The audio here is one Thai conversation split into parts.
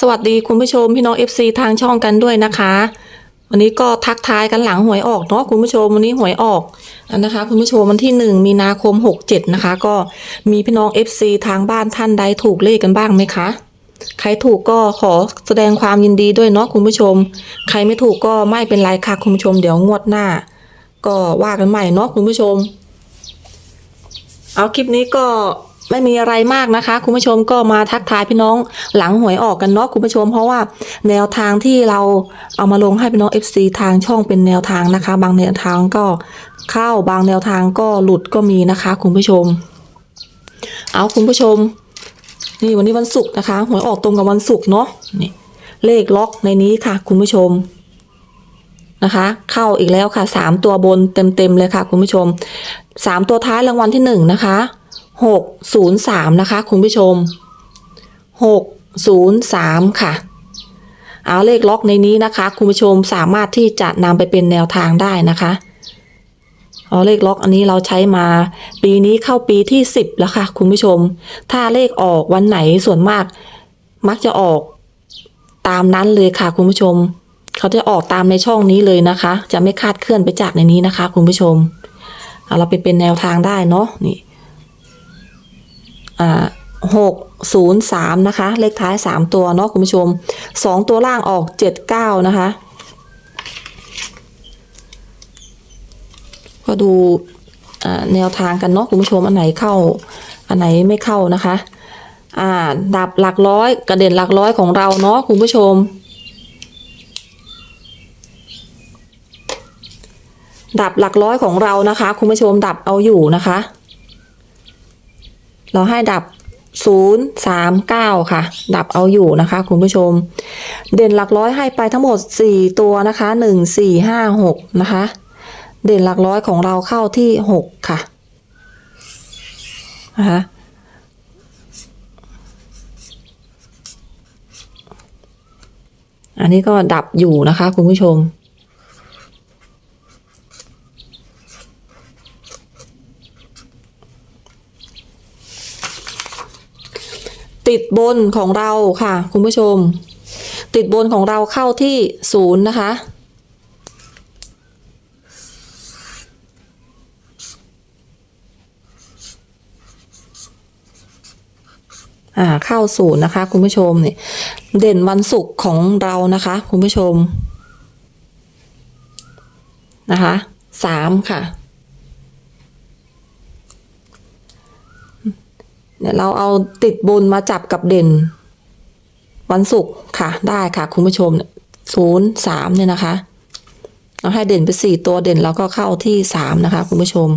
สวัสดีคุณผู้ชมพี่น้อง FC ทางช่องกันด้วยนะคะ วันนี้ก็ทักทายกันหลังหวยออกเนาะคุณผู้ชมวันนี้หวยออกนะคะ คุณผู้ชมวันที่ 1 มีนาคม 67 นะคะ ก็มีพี่น้อง FC ทางบ้านท่านใดถูกเลขกันบ้างไหมคะใครถูกก็ขอแสดงความยินดีด้วยเนาะคุณผู้ชม ใครไม่ถูกก็ไม่เป็นไรค่ะคุณผู้ชมเดี๋ยวงวดหน้า ก็ว่ากันใหม่เนาะคุณผู้ชม เอาคลิปนี้ก็ ไม่มีอะไรมากนะคะ คุณผู้ชมก็มาทักทายพี่น้องหลังหวยออกกันเนาะคุณผู้ชม เพราะว่าแนวทางที่เราเอามาลงให้พี่น้อง FC ทางช่องเป็นแนวทางนะคะ บางแนวทางก็เข้าบางแนวทางก็หลุดก็มีนะคะ คุณผู้ชม เอาคุณผู้ชม นี่วันนี้วันศุกร์นะคะหวยออกตรงกับวันศุกร์เนาะนี่เลขล็อกในนี้ค่ะ คุณผู้ชมนะคะ เข้าอีกแล้วค่ะสามตัวบนเต็มๆเลยค่ะ คุณผู้ชมสามตัวท้ายรางวัลที่หนึ่งนะคะ หกศูนย์สามนะคะ คุณผู้ชมหกศูนย์สามค่ะ เอาเลขล็อกในนี้นะคะ คุณผู้ชมสามารถที่จะนำไปเป็นแนวทางได้นะคะเอาเลขล็อกอันนี้เราใช้มา ปีนี้เข้าปีที่สิบแล้วค่ะ คุณผู้ชม ถ้าเลขออกวันไหนส่วนมาก มักจะออกตามนั้นเลยค่ะ คุณผู้ชม เขาจะออกตามในช่องนี้เลยนะคะ จะไม่คาดเคลื่อนไปจากในนี้นะคะ คุณผู้ชมเอาเราไปเป็นแนวทางได้เนาะนี่ หกศูนย์สามนะคะ เลขท้ายสามตัวเนาะคุณผู้ชมสองตัวล่างออกเจ็ดเก้านะคะก็ดูอ่าแนวทางกันเนาะคุณผู้ชมอันไหนเข้า อันไหนไม่เข้านะคะ อ่าดับหลักร้อยกระเด็นหลักร้อยของเราเนาะคุณผู้ชม ดับหลักร้อยของเรานะคะ คุณผู้ชมดับเอาอยู่นะคะ เราให้ดับ 0 3 9 ค่ะ ดับเอาอยู่นะคะ คุณผู้ชม เด่นหลักร้อยให้ไปทั้งหมด 4 ตัวนะคะ 1 4 5 6 นะคะ เด่นหลักร้อยของเราเข้าที่ 6 ค่ะนะคะอันนี้ก็ดับอยู่นะคะ คุณผู้ชม ติดบนของเราค่ะ คุณผู้ชม ติดบนของเราเข้าที่ศูนย์นะคะ อ่าเข้าศูนย์นะคะ คุณผู้ชมเนี่ยเด่นวันศุกร์ของเรานะคะ คุณผู้ชม นะคะสามค่ะ เนี่ยเราเอาติดบนมาจับกับเด่น วันศุกร์ค่ะ ได้ค่ะคุณผู้ชมศูนย์สามเนี่ยนะคะ เราให้เด่นไปสี่ตัวเด่นแล้วก็เข้าที่สามนะคะ คุณผู้ชม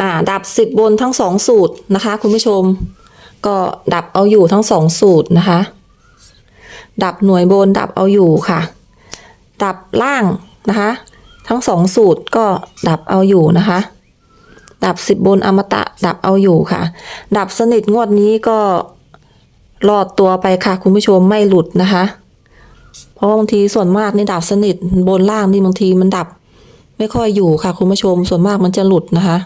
อ่าดับสิบบนทั้งสองสูตรนะคะ คุณผู้ชม ก็ดับเอาอยู่ทั้งสองสูตรนะคะ ดับหน่วยบนดับเอาอยู่ค่ะ ดับล่างนะคะ ทั้งสองสูตรก็ดับเอาอยู่นะคะ ดับสิบบนอมตะดับเอาอยู่ค่ะ ดับสนิทงวดนี้ก็รอดตัวไปค่ะ คุณผู้ชมไม่หลุดนะคะ เพราะบางทีส่วนมากนี่ดับสนิทบนล่างนี่บางทีมันดับ ไม่ค่อยอยู่ค่ะ คุณผู้ชมส่วนมากมันจะหลุดนะคะ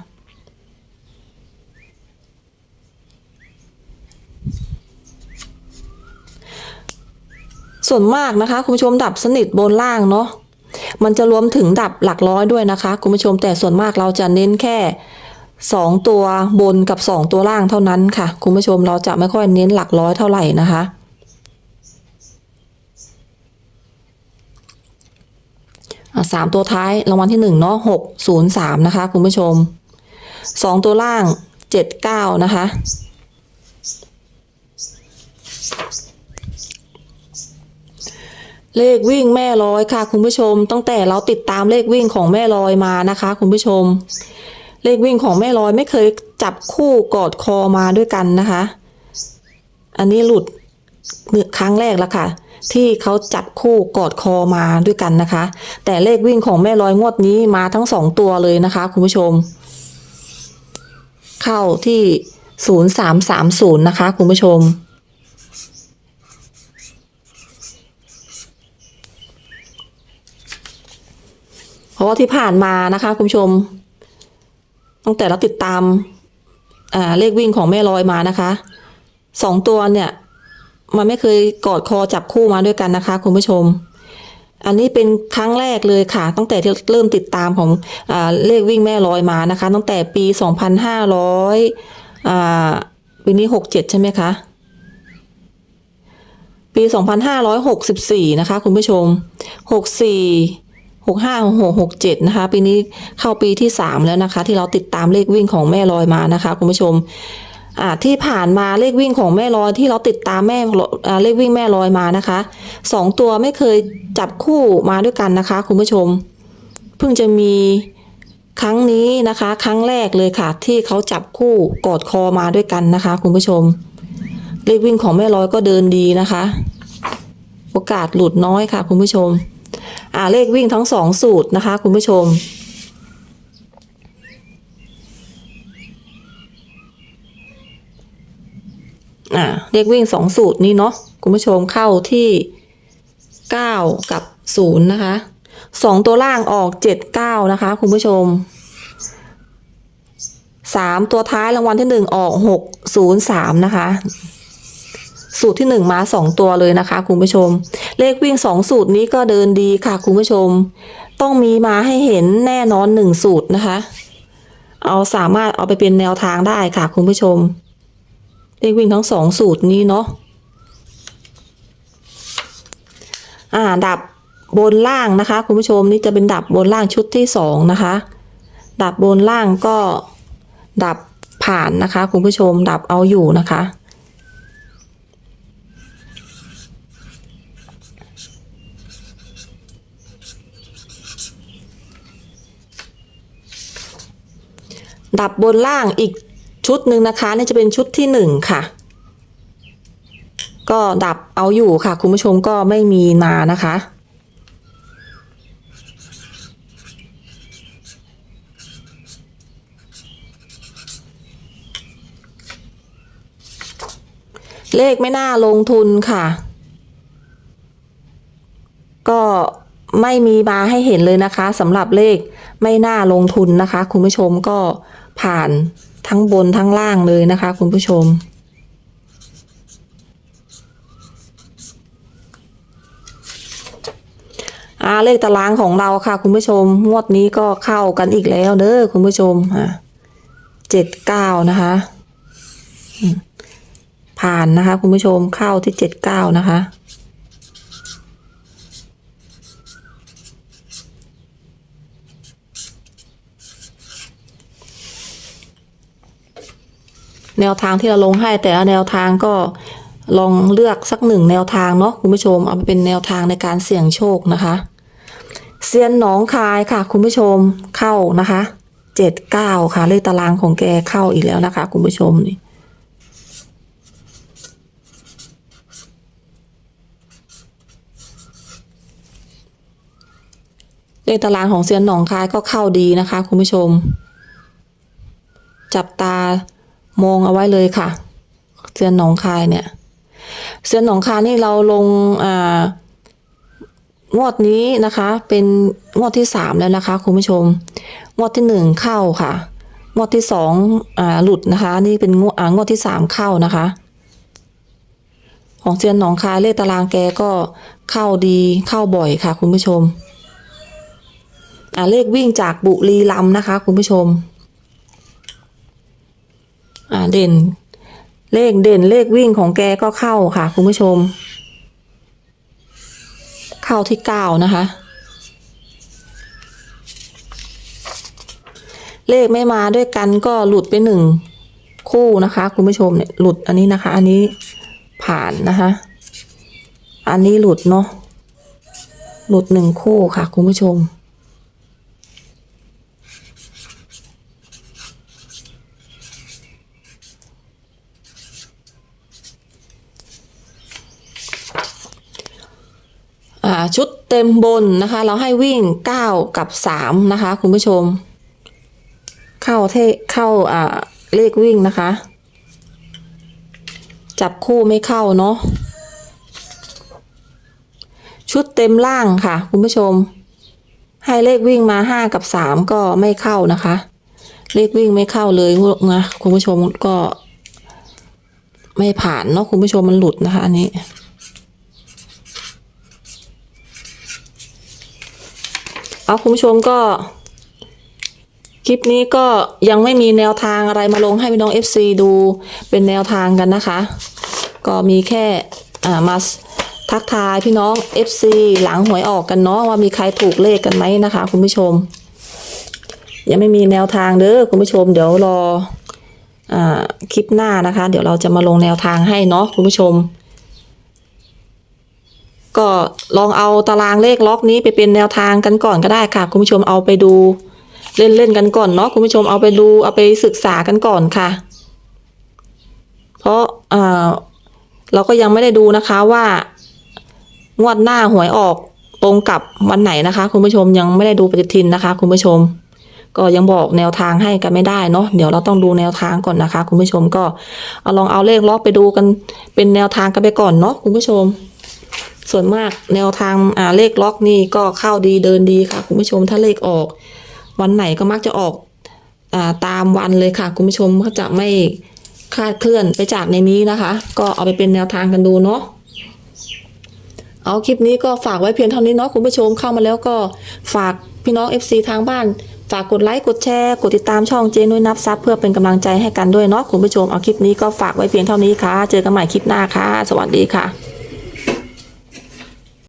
ส่วนมากนะคะ คุณผู้ชมดับสนิทบนล่างเนาะมันจะรวมถึงดับหลักร้อยด้วยนะคะ คุณผู้ชมแต่ส่วนมากเราจะเน้นแค่สองตัวบนกับสองตัวล่างเท่านั้นค่ะ คุณผู้ชมเราจะไม่ค่อยเน้นหลักร้อยเท่าไหร่นะคะอะสามตัวท้ายรางวัลที่หนึ่งเนาะหกศูนย์สามนะคะ คุณผู้ชมสองตัวล่างเจ็ดเก้านะคะ เลขวิ่งแม่ลอยค่ะ คุณผู้ชม ตั้งแต่เราติดตามเลขวิ่งของแม่ลอยมานะคะ คุณผู้ชม เลขวิ่งของแม่ลอยไม่เคยจับคู่กอดคอมาด้วยกันนะคะ อันนี้หลุดครั้งแรกแล้วค่ะ ที่เขาจับคู่กอดคอมาด้วยกันนะคะ แต่เลขวิ่งของแม่ลอยงวดนี้มาทั้งสองตัวเลยนะคะ คุณผู้ชม เข้าที่ศูนย์สามสามศูนย์นะคะ คุณผู้ชม ราะว่าที่ผ่านมานะคะ คุณผู้ชม ตั้งแต่เราติดตามาเลขวิ่งของแม่ลอยมานะคะสองตัวเนี่ย มันไม่เคยกอดคอจับคู่มาด้วยกันนะคะ คุณผู้ชม อันนี้เป็นครั้งแรกเลยค่ะ ตั้งแต่ที่เริ่มติดตามของอเลขวิ่งแม่ลอยมานะคะ ตั้งแต่ปี 2500อ่าปีนี้ 67 ใช่ไหมคะ ปี 2564 นะคะ คุณผู้ชม 64 65 66 67นะคะปีนี้เข้าปีที่ 3 แล้วนะคะ ที่เราติดตามเลขวิ่งของแม่ลอยมานะคะคุณผู้ชมอ่าที่ผ่านมาเลขวิ่งของแม่ลอยที่เราติดตามแม่เลขวิ่งแม่ลอยมานะคะสองตัวไม่เคยจับคู่มาด้วยกันนะคะ คุณผู้ชม เพิ่งจะมีครั้งนี้นะคะ ครั้งแรกเลยค่ะ ที่เขาจับคู่กอดคอมาด้วยกันนะคะ คุณผู้ชม เลขวิ่งของแม่ลอยก็เดินดีนะคะ โอกาสหลุดน้อยค่ะ คุณผู้ชม อ่าเลขวิ่งทั้งสองสูตรนะคะ คุณผู้ชมอ่าเลขวิ่งสองสูตรนี้เนาะคุณผู้ชมเข้าที่เก้ากับศูนย์นะคะสองตัวล่างออกเจ็ดเก้านะคะ คุณผู้ชมสามตัวท้ายรางวัลที่หนึ่งออกหกศูนย์สามนะคะ สูตรที่หนึ่งมาสองตัวเลยนะคะคุณผู้ชม เลขวิ่งสองสูตรนี้ก็เดินดีค่ะคุณผู้ชม ต้องมีมาให้เห็นแน่นอนหนึ่งสูตรนะคะ เอาสามารถเอาไปเป็นแนวทางได้ค่ะคุณผู้ชม เลขวิ่งทั้งสองสูตรนี้เนาะอ่าดับบนล่างนะคะ คุณผู้ชมนี่จะเป็นดับบนล่างชุดที่สองนะคะ ดับบนล่างก็ดับผ่านนะคะ คุณผู้ชมดับเอาอยู่นะคะ ดับบนล่างอีกชุดหนึ่งนะคะนี่จะเป็นชุดที่หนึ่งค่ะ ก็ดับเอาอยู่ค่ะ คุณผู้ชมก็ไม่มีมานะคะ เลขไม่น่าลงทุนค่ะ ก็ไม่มีมาให้เห็นเลยนะคะสำหรับเลขไม่น่าลงทุนนะคะ คุณผู้ชมก็ ผ่านทั้งบนทั้งล่างเลยนะคะ คุณผู้ชม อาเลขตารางของเราค่ะ คุณผู้ชม งวดนี้ก็เข้ากันอีกแล้วเด้อคุณผู้ชมอะเจ็ดเก้านะคะ ผ่านนะคะ คุณผู้ชมเข้าที่เจ็ดเก้านะคะ แนวทางที่เราลงให้แต่ละแนวทางก็ลองเลือกสักหนึ่งแนวทางเนาะคุณผู้ชมเอาไปเป็นแนวทางในการเสี่ยงโชคนะคะเซียนหนองคายค่ะ คุณผู้ชมเข้านะคะเจ็ดเก้าค่ะเลขตารางของแกเข้าอีกแล้วนะคะ คุณผู้ชมนี่เลขตารางของเซียนหนองคายก็เข้าดีนะคะ คุณผู้ชม จับตา มองเอาไว้เลยค่ะเซียนหนองคายเนี่ยเซียนหนองคายนี่เราลงอ่างวดนี้นะคะ เป็นงวดที่สามแล้วนะคะคุณผู้ชม งวดที่หนึ่งเข้าค่ะ งวดที่สองอ่าหลุดนะคะ นี่เป็นงวดอ่างวดที่สามเข้านะคะ ของเซียนหนองคายเลขตารางแกก็เข้าดีเข้าบ่อยค่ะ คุณผู้ชมอ่าเลขวิ่งจากบุรีรัมนะคะ คุณผู้ชม อ่าเด่น เลขเด่นเลขวิ่งของแกก็เข้าค่ะ คุณผู้ชม เข้าที่เก้านะคะ เลขไม่มาด้วยกันก็หลุดไปหนึ่งคู่นะคะ คุณผู้ชมเนี่ยหลุดอันนี้นะคะ อันนี้ผ่านนะคะ อันนี้หลุดเนาะหลุดหนึ่งคู่ค่ะ คุณผู้ชม ชุดเต็มบนนะคะ เราให้วิ่ง 9 กับ 3 นะคะ คุณผู้ชม เข้าเทเข้าอ่าเลขวิ่งนะคะ จับคู่ไม่เข้าเนาะชุดเต็มล่างค่ะ คุณผู้ชม ให้เลขวิ่งมาห้ากับสามก็ไม่เข้านะคะ เลขวิ่งไม่เข้าเลยนะคุณผู้ชมก็ ไม่ผ่านเนาะคุณผู้ชมมันหลุดนะคะ อันนี้ เอาคุณผู้ชมก็ คลิปนี้ก็ยังไม่มีแนวทางอะไรมาลงให้พี่น้อง FC ดูเป็นแนวทางกันนะคะ ก็มีแค่อ่ามาทักทายพี่น้อง FC หลังหวยออกกันเนาะว่ามีใครถูกเลขกันไหมนะคะ คุณผู้ชม ยังไม่มีแนวทางเด้อคุณผู้ชม เดี๋ยวรออ่าคลิปหน้านะคะ เดี๋ยวเราจะมาลงแนวทางให้เนาะคุณผู้ชม ก็ลองเอาตารางเลขล็อกนี้ไปเป็นแนวทางกันก่อนก็ได้ค่ะ คุณผู้ชมเอาไปดู เล่นๆกันก่อนเนาะคุณผู้ชมเอาไปดูเอาไปศึกษากันก่อนค่ะ เพราะอ่าเราก็ยังไม่ได้ดูนะคะว่างวดหน้าหวยออกตรงกับวันไหนนะคะ คุณผู้ชมยังไม่ได้ดูปฏิทินนะคะ คุณผู้ชม ก็ยังบอกแนวทางให้กันไม่ได้เนาะเดี๋ยวเราต้องดูแนวทางก่อนนะคะ คุณผู้ชมก็เอาลองเอาเลขล็อกไปดูกันเป็นแนวทางกันไปก่อนเนาะคุณผู้ชม ส่วนมากแนวทางอ่าเลขล็อกนี่ก็เข้าดีเดินดีค่ะคุณผู้ชมถ้าเลขออก วันไหนก็มักจะออกอาตามวันเลยค่ะคุณผู้ชมก็จะไม่คลาดเคลื่อนไปจากในนี้นะคะ ก็เอาไปเป็นแนวทางกันดูเนาะเอาคลิปนี้ก็ฝากไว้เพียงเท่านี้เนาะคุณผู้ชมเข้ามาแล้วก็ฝากพี่น้อง FC ทางบ้าน ฝากกดไลค์กดแชร์กดติดตามช่องเจนุ้ยนับซับเพื่อเป็นกำลังใจให้กันด้วยเนาะคุณผู้ชมเอาคลิปนี้ก็ฝากไว้เพียงเท่านี้ค่ะ เจอกันใหม่คลิปหน้าค่ะ สวัสดีค่ะ